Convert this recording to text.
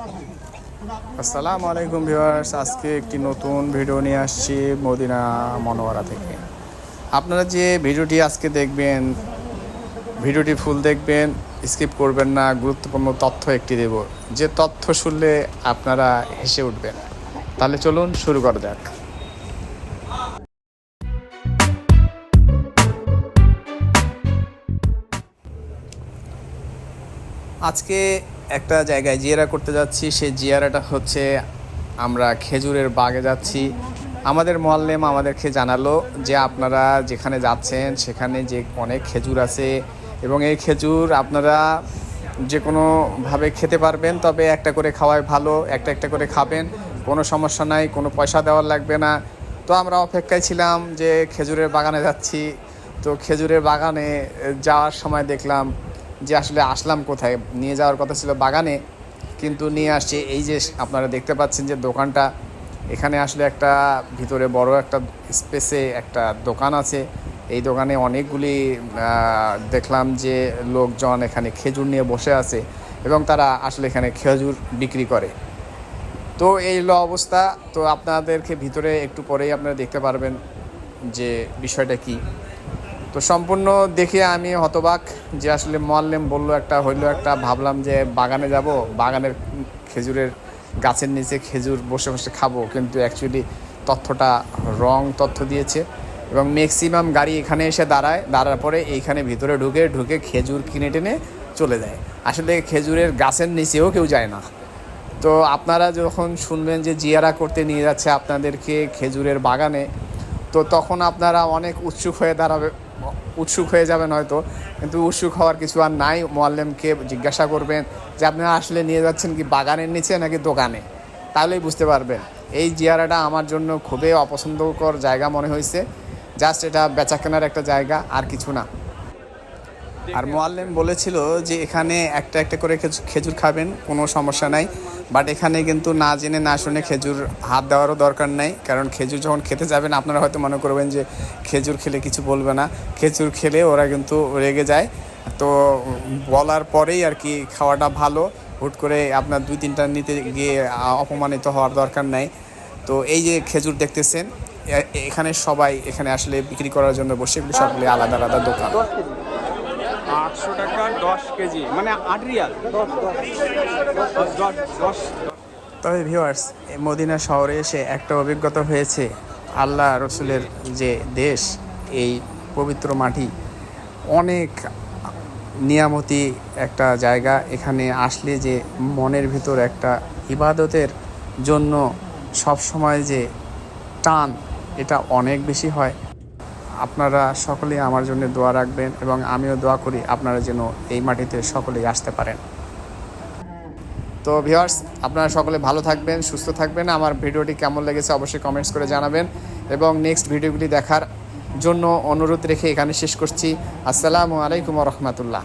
আসসালামু আলাইকুম ভিউয়ার্স, আজকে একটি নতুন ভিডিও নিয়ে আসছি মদিনা মনোয়ারা থেকে। আপনারা যে ভিডিওটি আজকে দেখবেন, ভিডিওটি ফুল দেখবেন, স্কিপ করবেন না, গুরুত্বপূর্ণ তথ্য একটি দেব। যে তথ্য শুনলে আপনারা হেসে উঠবেন। তাহলে চলুন শুরু করা যাক। আজকে একটা জায়গায় জিয়ারা করতে যাচ্ছি, সেই জিয়ারাটা হচ্ছে আমরা খেজুরের বাগে যাচ্ছি। আমাদের মোয়াল্লেম আমাদেরকে জানালো যে আপনারা যেখানে যাচ্ছেন, সেখানে যে অনেক খেজুর আছে এবং এই খেজুর আপনারা যে কোনোভাবে খেতে পারবেন, তবে একটা করে খাওয়াই ভালো, একটা একটা করে খাবেন, কোনো সমস্যা নাই, কোনো পয়সা দেওয়ার লাগবে না। তো আমরা অপেক্ষায় ছিলাম যে খেজুরের বাগানে যাচ্ছি। তো খেজুরের বাগানে যাওয়ার সময় দেখলাম যে আসলে আসলাম কোথায়? নিয়ে যাওয়ার কথা ছিল বাগানে, কিন্তু নিয়ে আসছে। এই যে আপনারা দেখতে পাচ্ছেন যে দোকানটা, এখানে আসলে একটা ভিতরে বড় একটা স্পেসে একটা দোকান আছে। এই দোকানে অনেকগুলি দেখলাম যে লোকজন এখানে খেজুর নিয়ে বসে আছে এবং তারা আসলে এখানে খেজুর বিক্রি করে। তো এই হলো অবস্থা। তো আপনাদেরকে ভিতরে একটু পরেই আপনারা দেখতে পারবেন যে বিষয়টা কি। তো সম্পূর্ণ দেখে আমি হতবাক যে আসলে মোয়াল্লেম বলল একটা, হইল একটা, ভাবলাম যে বাগানে যাব, বাগানের খেজুরের গাছের নিচে খেজুর বসে বসে খাব, কিন্তু অ্যাকচুয়ালি তথ্যটা রং তথ্য দিয়েছে। এবং ম্যাক্সিমাম গাড়ি এখানে এসে দাঁড়ায়, দাঁড়ার পরে এইখানে ভিতরে ঢুকে ঢুকে খেজুর কিনে টেনে চলে যায়। আসলে খেজুরের গাছের নিচেও কেউ যায় না। তো আপনারা যখন শুনবেন যে জিয়ারা করতে নিয়ে যাচ্ছে আপনাদেরকে খেজুরের বাগানে তো তখন আপনারা অনেক উৎসুক হয়ে দাঁড়াবে, উৎসুক হয়ে যাবেন হয়তো। কিন্তু উৎসুক হওয়ার কিছু আর নাই। মোয়াল্লেমকে জিজ্ঞাসা করবেন যে আপনি আসলে নিয়ে যাচ্ছেন কি বাগানের নিচে নাকি দোকানে? তাহলেই বুঝতে পারবেন। এই জিয়ারাটা আমার জন্য খুবই অপছন্দকর জায়গা মনে হয়েছে জাস্ট এটা বেচা কেনার একটা জায়গা, আর কিছু না। আর মোয়াল্লেম বলেছিল যে এখানে একটা একটা করে খেজু- খেজুর খাবেন, কোনো সমস্যা নাই। বাট এখানে কিন্তু না জেনে, না শুনে খেজুর হাত দেওয়ারও দরকার নাই। কারণ খেজুর যখন খেতে যাবেন, আপনারা হয়তো মনে করবেন যে খেজুর খেলে কিছু বলবে না। খেজুর খেলে ওরা কিন্তু রেগে যায়। তো বলার পরেই আর কি খাওয়াটা ভালো। হুট করে আপনার দুই তিনটা নিতে গিয়ে অপমানিত হওয়ার দরকার নাই। তো এই যে খেজুর দেখতেছেন এখানে সবাই এখানে আসলে বিক্রি করার জন্য বসে, সবগুলি আলাদা আলাদা দোকান। আটশো টাকা, দশ কেজি মানে আট রিয়াল। দশ তবে ভিউয়ার্স মদিনা শহরে এসে একটা অভিজ্ঞতা হয়েছে। আল্লাহ রসুলের যে দেশ, এই পবিত্র মাটি, অনেক নিয়ামতি একটা জায়গা। এখানে আসলে যে মনের ভিতর একটা ইবাদতের জন্য সব সময় যে টান, এটা অনেক বেশি হয়। আপনারা সকলেই আমার জন্য দোয়া রাখবেন এবং আমিও দোয়া করি আপনারা যেন এই মাটিতে সকলেই আসতে পারেন। তো ভিওয়ার্স আপনারা সকলে ভালো থাকবেন, সুস্থ থাকবেন। আমার ভিডিওটি কেমন লেগেছে অবশ্যই কমেন্টস করে জানাবেন এবং নেক্সট ভিডিওগুলি দেখার জন্য অনুরোধ রেখে এখানে শেষ করছি। আসসালামু আলাইকুম রহমতুল্লাহ।